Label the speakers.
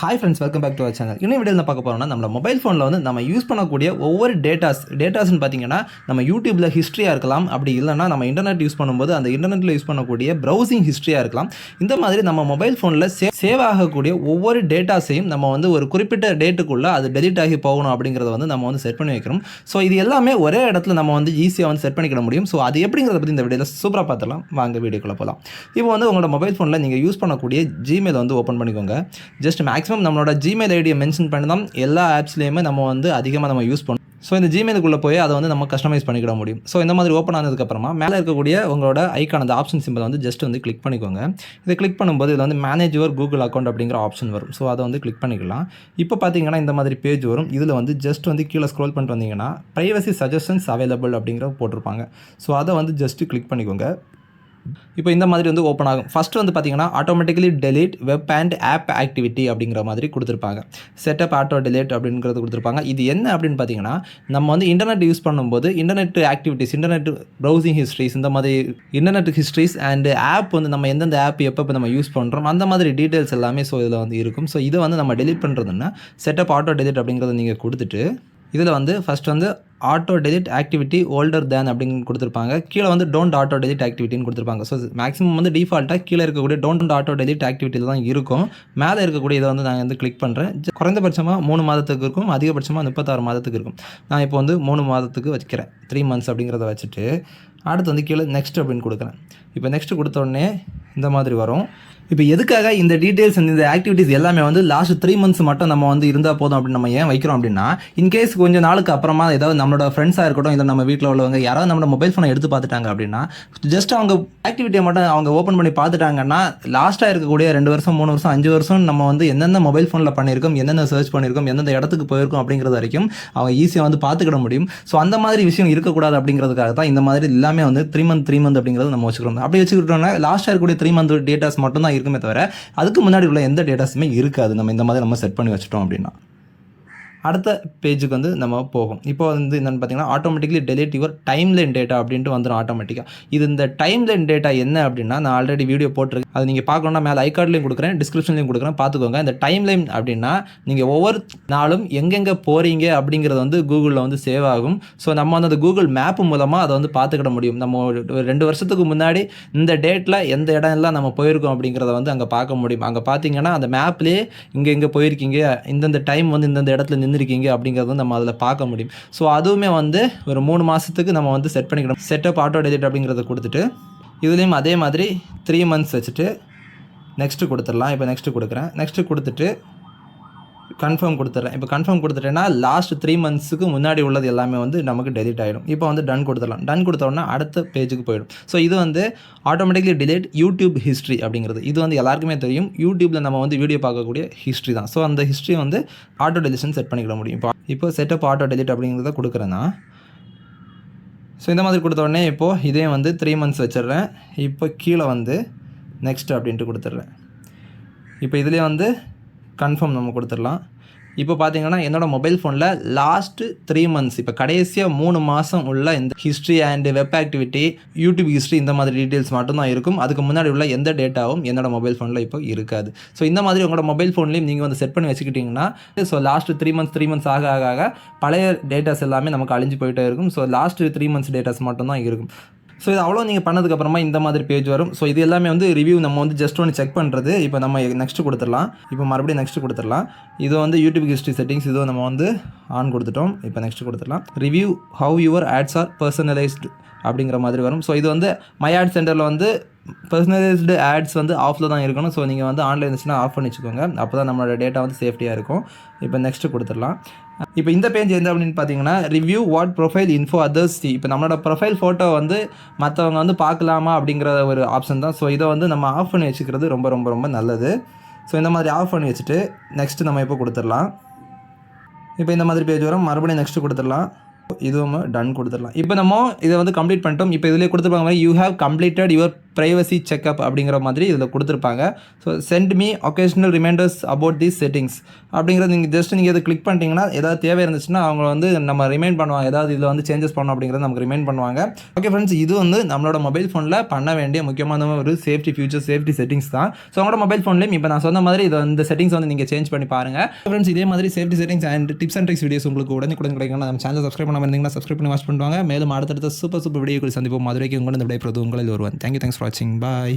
Speaker 1: Hi friends welcome back to our channel இன்னும் video பார்க்க போகிறோம்னா நம்ம மொபைல் ஃபோனில் வந்து நம்ம யூஸ் பண்ணக்கூடிய ஒவ்வொரு டேட்டாஸ் டேட்டாஸ்னு பார்த்தீங்கன்னா நம்ம யூடியூப்பில் ஹிஸ்ட்ரியாக இருக்கலாம். அப்படி இல்லைனா நம்ம இன்டர்நெட் யூஸ் பண்ணும்போது அந்த இன்டர்நெட்டில் யூஸ் பண்ணக்கூடிய ப்ரௌசிங் ஹிஸ்ட்ரியாக இருக்கலாம். இந்த மாதிரி நம்ம மொபைல் ஃபோனில் சே சேவ் ஆகக்கூடிய ஒவ்வொரு டேட்டாஸையும் நம்ம வந்து ஒரு குறிப்பிட்ட டேட்டுக்குள்ளே அது டெலிட் ஆகி போகணும் அப்படிங்கிறத வந்து நம்ம வந்து செட் பண்ணி வைக்கிறோம். ஸோ இது எல்லாமே ஒரே இடத்துல நம்ம வந்து ஈஸியாக வந்து செட் பண்ணிக்கிட முடியும். ஸோ அது எப்படிங்கிறத பற்றி இந்த வீடியோவில் சூப்பராக பார்த்துலாம் வாங்க வீடியோக்குள்ளே போகலாம் இப்போ வந்து உங்களோட மொபைல் ஃபோனில் நீங்கள் யூஸ் பண்ணக்கூடிய ஜிமெயில் வந்து ஓப்பன் பண்ணிக்கோங்க. ஜஸ்ட் மேக்ஸிமம் நம்மளோட ஜிமெயில் ஐடியை மென்ஷன் பண்ணி தான் எல்லா ஆப்ஸ்லேயுமே நம்ம வந்து அதிகமாக நம்ம யூஸ் பண்ணுவோம் ஸோ இந்த ஜிமெயிலுக்குள்ளே போய் அதை வந்து நம்ம கஸ்டமைஸ் பண்ணிக்கிட முடியும். ஸோ இந்த மாதிரி ஓப்பன் ஆனதுக்கப்புறமா மேலே இருக்கக்கூடிய உங்களோட ஐக்கான அந்த ஆப்ஷன் சிம்பிள் வந்து ஜஸ்ட் வந்து கிளிக் பண்ணிக்கோங்க. இதை கிளிக் பண்ணும்போது இதில் வந்து மேனேஜ் யுவர் கூகுள் அக்கௌண்ட் அப்படிங்கிற ஆப்ஷன் வரும். ஸோ அதை வந்து கிளிக் பண்ணிக்கலாம். இப்போ பார்த்தீங்கன்னா இந்த மாதிரி பேஜ் வரும். இதில் வந்து ஜஸ்ட் வந்து கீழே ஸ்க்ரோல் பண்ணிட்டு வந்தீங்கன்னா ப்ரைவசி சஜஷன்ஸ் அவைலபிள் அப்படிங்கிற போட்டிருப்பாங்க. ஸோ அதை வந்து ஜஸ்ட்டு கிளிக் பண்ணிக்கோங்க. இப்போ இந்த மாதிரி வந்து ஓப்பன் ஆகும். ஃபர்ஸ்ட் வந்து பார்த்தீங்கன்னா automatically delete web and app activity அப்படிங்கிற மாதிரி கொடுத்துருப்பாங்க. செட்டப் ஆட்டோ டெலிட் அப்படிங்கிறது கொடுத்துருப்பாங்க. இது என்ன அப்படின்னு பார்த்தீங்கன்னா நம்ம வந்து இன்டர்நெட் யூஸ் பண்ணும்போது internet activities internet browsing histories இந்த மாதிரி இன்டர்நெட் ஹிஸ்ட்ரிஸ் அண்ட் ஆப் வந்து நம்ம எந்தெந்த ஆப் எப்போ நம்ம யூஸ் பண்ணுறோம் அந்த மாதிரி டீட்டெயில்ஸ் எல்லாமே ஸோ இதில் வந்து இருக்கும். ஸோ இதை வந்து நம்ம டெலிட் பண்ணுறதுன்னா செட்டப் ஆட்டோ டெலிட் அப்படிங்கிறத நீங்கள் கொடுத்துட்டு இதில் வந்து ஃபஸ்ட் வந்து auto delete activity older than அப்படின்னு கொடுத்துருப்பாங்க. கீழே வந்து டோன்ட் ஆட்டோ டெலிட் ஆக்டிவிட்டின்னு கொடுத்துருப்பாங்க. ஸோ மேக்ஸிமம் வந்து டிஃபால்ட்டாக கீழே இருக்கக்கூடிய டோன்ட் ஆட்டோ டெலிட் ஆக்டிவிட்டியில் தான் இருக்கும். மேலே இருக்கக்கூடிய இதை வந்து நான் வந்து கிளிக் பண்ணுறேன் குறைந்தபட்சமாக மூணு மாதத்துக்கு இருக்கும். அதிகபட்சமாக முப்பத்தாறு மாதத்துக்கு இருக்கும். நான் இப்போ வந்து மூணு மாதத்துக்கு வச்சுக்கிறேன் த்ரீ மந்த்ஸ் அப்படிங்கிறத வச்சுட்டு அடுத்து வந்து கீழே நெக்ஸ்ட் அப்படின்னு கொடுக்குறேன். இப்போ நெக்ஸ்ட் கொடுத்த உடனே இந்த மாதிரி வரும். இப்போ எதுக்காக இந்த டீட்டெயில்ஸ் இந்த ஆக்டிவிட்டீஸ் எல்லாமே வந்து லாஸ்ட் த்ரீ மந்த்ஸ் மட்டும் நம்ம வந்து இருந்தால் போதும் அப்படின்னு நம்ம ஏன் வைக்கிறோம் அப்படின்னா இன்கேஸ் கொஞ்சம் நாளுக்கு அப்புறமா ஏதாவது நம்மளோட ஃப்ரெண்ட்ஸாக இருக்கட்டும் இல்லை நம்ம வீட்டில் உள்ளவங்க யாராவது நம்மளோட மொபைல் ஃபோனை எடுத்து பார்த்துட்டாங்க அப்படின்னா ஜஸ்ட் அவங்க ஆக்டிவிட்டியை மட்டும் அவங்க ஓப்பன் பண்ணி பார்த்துட்டாங்கன்னா லாஸ்ட்டாக இருக்கக்கூடிய ரெண்டு வருஷம் மூணு வருஷம் அஞ்சு வருஷம் நம்ம வந்து எந்தெந்த மொபைல் ஃபோனில் பண்ணியிருக்கோம் எந்தெந்த சர்ச் பண்ணியிருக்கோம் எந்தெந்த இடத்துக்கு போயிருக்கோம் அப்படிங்கிறது வரைக்கும் அவங்க ஈஸியாக வந்து பார்த்துக்கிட முடியும். ஸோ அந்த மாதிரி விஷயம் இருக்கக்கூடாது அப்படிங்கிறதுக்காக தான் இந்த மாதிரி எல்லாமே வந்து த்ரீ மந்த் த்ரீ மந்த் அப்படிங்கிறது நம்ம வச்சுக்கிறோம். அப்படி வச்சுக்கிட்டோம்னா லாஸ்ட்டாக இருக்கக்கூடிய த்ரீ மந்த் டேட்டாஸ் மட்டும் தான் இருக்குமே தவிர அதுக்கு முன்னாடி உள்ள எந்த டேட்டாஸுமே இருக்காது. நம்ம இந்த மாதிரி நம்ம செட் பண்ணி வச்சுட்டோம் அப்படின்னா. அடுத்த பேஜுக்கு வந்து நம்ம போகும். இப்போ வந்து என்னென்னு பார்த்தீங்கன்னா automatically delete your timeline data அப்படின்ட்டு வந்துடும் ஆட்டோமேட்டிக்காக இது இந்த டைம் லைன் டேட்டா என்ன அப்படின்னா நான் ஆல்ரெடி வீடியோ போட்டிருக்கேன். அது நீங்கள் பார்க்கணும்னா மேலே ஐகார்ட்லையும் கொடுக்குறேன் டிஸ்கிரிப்ஷன்லையும் கொடுக்குறேன். பார்த்துக்கோங்க இந்த டைம் லைன் அப்படின்னா நீங்கள் ஒவ்வொரு நாளும் எங்கெங்கே போகிறீங்க அப்படிங்கிறது வந்து கூகுளில் வந்து சேவ் ஆகும். ஸோ நம்ம வந்து அந்த கூகுள் மேப் மூலமாக அதை வந்து பார்த்துக்கிட முடியும். நம்ம ஒரு ரெண்டு வருஷத்துக்கு முன்னாடி இந்த டேட்டில் எந்த இடம் எல்லாம் நம்ம போயிருக்கோம் அப்படிங்கிறத வந்து அங்கே பார்க்க முடியும். அங்கே பார்த்தீங்கன்னா அந்த மேப்லேயே இங்கே இங்கே போயிருக்கீங்க. இந்தந்த டைம் வந்து இந்தந்த இடத்துல நின்று வந்திருக்கீங்க அப்படிங்கிறது நம்ம அதில் பார்க்க முடியும். ஸோ அதுவுமே வந்து ஒரு மூணு மாதத்துக்கு நம்ம வந்து செட் பண்ணிக்கணும். செட்டப் ஆட்டோ டெலிட் அப்படிங்கிறத கொடுத்துட்டு இதுலேயும் அதே மாதிரி த்ரீ மந்த்ஸ் வச்சுட்டு நெக்ஸ்ட்டு கொடுத்துடலாம். இப்போ நெக்ஸ்ட்டு கொடுக்குறேன். நெக்ஸ்ட்டு கொடுத்துட்டு கன்ஃபார்ம் கொடுத்துட்றேன் இப்போ கன்ஃபார்ம் கொடுத்துட்டேன்னா லாஸ்ட் த்ரீ மந்த்ஸுக்கு முன்னாடி உள்ளது எல்லாமே வந்து நமக்கு டெலிட் ஆகிடும் இப்போ வந்து டன் கொடுத்துடலாம். டன் கொடுத்தோடனே அடுத்த பேஜுக்கு போயிடும். ஸோ இது வந்து ஆட்டோமேட்டிக்லி டிலேட் யூடியூப் ஹிஸ்ட்ரி அப்படிங்கிறது. இது வந்து எல்லாருக்குமே தெரியும். யூடியூப்பில் நம்ம வந்து வீடியோ பார்க்கக்கூடிய ஹிஸ்ட்ரி தான். ஸோ அந்த ஹிஸ்ட்ரி வந்து ஆட்டோ டெலிஷன் செட் பண்ணிக்கிட முடியும். இப்போ இப்போ செட்டப் ஆட்டோ டெலிட் அப்படிங்கிறத கொடுக்குறேன்னா ஸோ இந்த மாதிரி கொடுத்த உடனே இப்போது இதே வந்து த்ரீ மந்த்ஸ் வச்சிடுறேன். இப்போ கீழே வந்து நெக்ஸ்ட் அப்படின்ட்டு கொடுத்துட்றேன். இப்போ இதுலேயே வந்து கன்ஃபார்ம் நம்ம கொடுத்துடலாம். இப்போ பார்த்தீங்கன்னா என்னோட மொபைல் ஃபோனில் லாஸ்ட்டு த்ரீ மந்த்ஸ் இப்போ கடைசியாக மூணு மாதம் உள்ள இந்த history and web activity YouTube history இந்த மாதிரி டீட்டெயில்ஸ் மட்டும்தான் இருக்கும். அதுக்கு முன்னாடி உள்ள எந்த டேட்டாவும் என்னோடய மொபைல் ஃபோனில் இப்போ இருக்காது. ஸோ இந்த மாதிரி உங்களோட மொபைல் ஃபோன்லேயும் நீங்கள் வந்து செட் பண்ணி வச்சுக்கிட்டிங்கன்னா so last three months three months ஆக ஆக ஆக பழைய டேட்டாஸ் எல்லாமே நமக்கு அழிஞ்சு போயிட்டே இருக்கும். So last three months datas மட்டும்தான் இருக்கும். ஸோ இது அவ்வளோ நீங்கள் பண்ணதுக்கப்புறமா இந்த மாதிரி பேஜ் வரும். ஸோ இது எல்லாமே வந்து ரிவ்யூ நம்ம வந்து ஜஸ்ட் ஒன்று செக் பண்ணுறது இப்போ நம்ம நெக்ஸ்ட் கொடுத்துடலாம். இப்போ மறுபடியும் நெக்ஸ்ட் கொடுத்துடலாம். இது வந்து யூடியூப் ஹிஸ்ட்ரி செட்டிங்ஸ் இதுவும் நம்ம வந்து ஆன் கொடுத்துட்டோம். இப்போ நெக்ஸ்ட் கொடுத்துடலாம். Review how your ads are personalised அப்படிங்கிற மாதிரி வரும். ஸோ இது வந்து மை ஆட் சென்டரில் வந்து பர்சனலைஸ்டு ஆட்ஸ் வந்து ஆஃபில் தான் இருக்கணும். ஸோ நீங்கள் வந்து ஆன்லைன் இருந்துச்சுன்னா ஆஃப் பண்ணி வச்சுக்கோங்க. அப்போ தான் நம்மளோட டேட்டா வந்து சேஃப்டியாக இருக்கும். இப்போ நெக்ஸ்ட்டு கொடுத்துடலாம். இப்போ இந்த பேஜ் எந்த அப்படின்னு பார்த்தீங்கன்னா review what profile info others see இப்போ நம்மளோட ப்ரொஃபைல் ஃபோட்டோ வந்து மற்றவங்க வந்து பார்க்கலாமா அப்படிங்கிற ஒரு ஆப்ஷன் தான். ஸோ இதை வந்து நம்ம ஆஃப் பண்ணி வச்சுக்கிறது ரொம்ப ரொம்ப ரொம்ப நல்லது. ஸோ இந்த மாதிரி ஆஃப் பண்ணி வச்சுட்டு நெக்ஸ்ட்டு நம்ம இப்போ கொடுத்துடலாம். இப்போ இந்த மாதிரி பேஜ் வரும். மறுபடியும் நெக்ஸ்ட்டு கொடுத்துடலாம். இதுவும் டன் கொடுத்துடலாம். இப்போ நம்ம இதை வந்து கம்ப்ளீட் பண்ணிட்டோம். இப்போ இதிலே கொடுத்துருப்பாங்க you have completed your privacy checkup அப்படிங்கிற மாதிரி இதில் கொடுத்துருப்பாங்க. So send me occasional reminders about these settings அப்படிங்கிறது நீங்கள் ஜஸ்ட் நீங்கள் இதை கிளிக் பண்ணிட்டீங்கன்னா ஏதாவது தேவை இருந்துச்சுன்னா அவங்க வந்து நம்ம ரிமைண்ட் பண்ணுவாங்க. ஏதாவது இதில் வந்து சேஞ்சஸ் பண்ணணும் அப்படிங்கிறத நமக்கு ரிமைண்ட் பண்ணுவாங்க. ஓகே ஃப்ரெண்ட்ஸ் இது வந்து நம்மளோட மொபைல் ஃபோனில் பண்ண வேண்டிய முக்கியமான ஒரு சேஃப்டி ஃபியூச்சர் சேஃப்டி செட்டிங்ஸ் தான். ஸோ உங்களோட மொபைல் ஃபோன்லேயும் இப்போ நான் சொன்ன மாதிரி இதை இந்த செட்டிங்ஸ் வந்து நீங்கள் சேஞ்ச் பண்ணி பாருங்கள் ஃப்ரெண்ட்ஸ் இதே மாதிரி safety settings and tips and tricks videos உங்களுக்கு உடனுக்குடன் கிடைக்கும் நம்ம சேனல் சப்ஸ்கிரைப் பண்ணாமல் இருந்தீங்கன்னா சப்ஸ்கிரைப் பண்ணி வாட்ச் பண்ணுவாங்க மேலும் அடுத்தடுத்த சூப்பர் சூப்பர் வீடியோக்கள் சந்திப்போம். மதுரைக்கு உங்களை இந்த விடைபெறுவது உங்களில் ஒருவன். தேங்க்யூ தேங்க்ஸ் ஃபார் வாட்சிங் பாய்